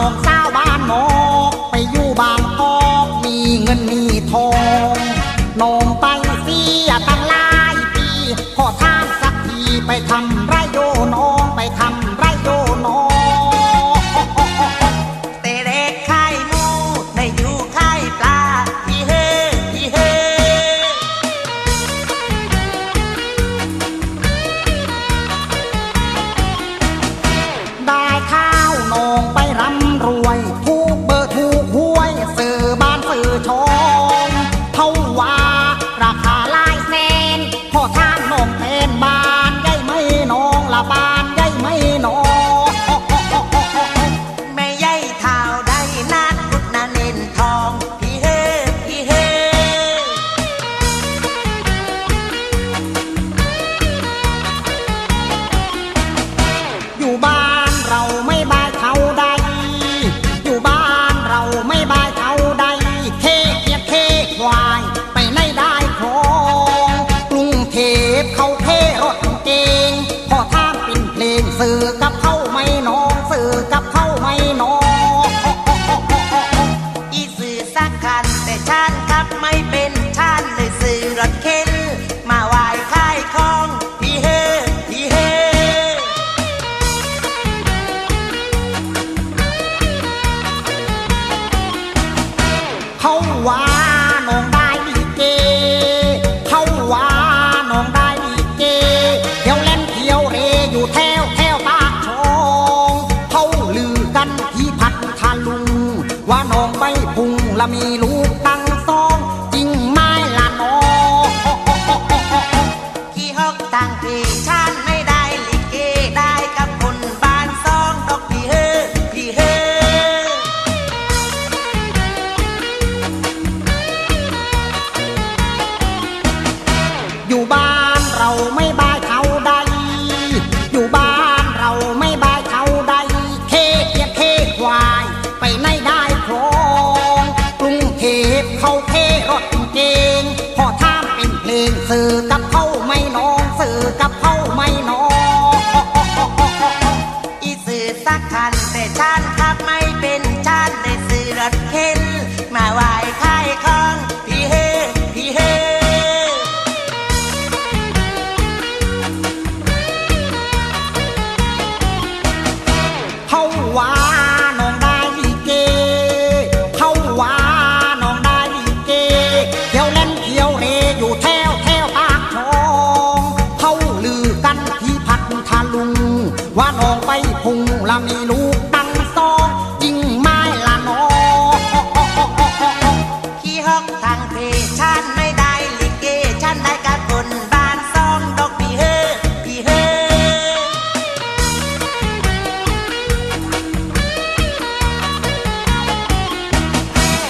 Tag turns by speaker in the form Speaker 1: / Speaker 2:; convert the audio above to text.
Speaker 1: มกสาวบ้านโมกไปอยู่บางกอกมีเงินมีทองนมไปเสียตั้งหลายปีขอทานสักทีไปทำไรโยนอ
Speaker 2: sự ละ
Speaker 1: มีรู บเขาเทรถจริงพอท่าเป็นเพลงสื่อ ไป
Speaker 2: หุง
Speaker 1: ลังนี้ลูกไป